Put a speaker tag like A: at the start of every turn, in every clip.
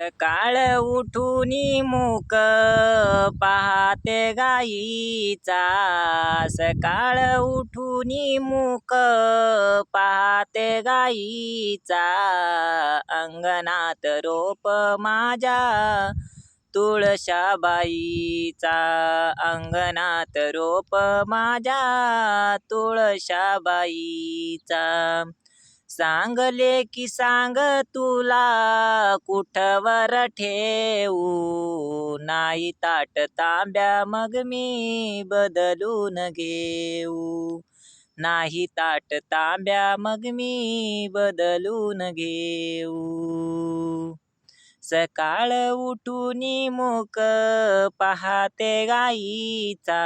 A: काळ उठून मूक पाहते गाईचा सकाळ उठून मूक पाहते गाईचा अंगणात रोप माझ्या तुळशाबाईचा अंगणात रोप माझ्या तुळशाबाईचा सांगले की सांग तुला कुठवर ठेवू? नाही ताट तांब्या मग मी बदलून घेऊ. नाही ताट तांब्या मग मी बदलून घेऊ. सकाळ उठून मुक पाहते गाईचा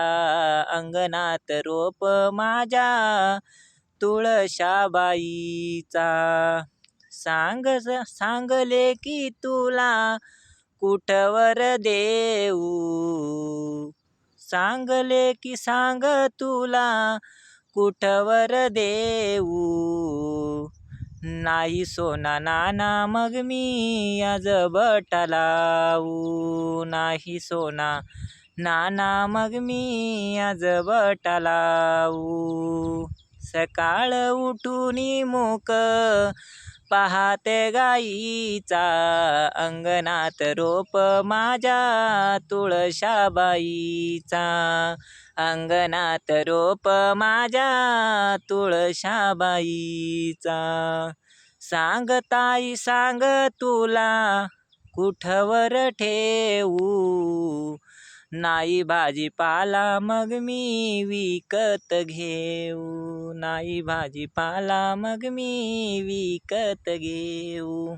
A: अंगणात रोप माझ्या तुळशाबाईचा. सांग सांगले की तुला कुठवर देऊ? सांगले की सांग तुला कुठवर देऊ? नाही सोना नाना मग मी आज बटलाऊ नाही सोना नाना मग मी आज बटलाऊ सकाळ उठून मुक पाहते गाईचा अंगणात रोप माझ्या तुळशाबाईचा अंगणात रोप माझ्या तुळशाबाईचा. सांगताई सांग तुला कुठवर ठेवू नाही भाजीपाला मग मी विकत घेऊ. नाही भाजीपाला मग मी विकत घेऊ.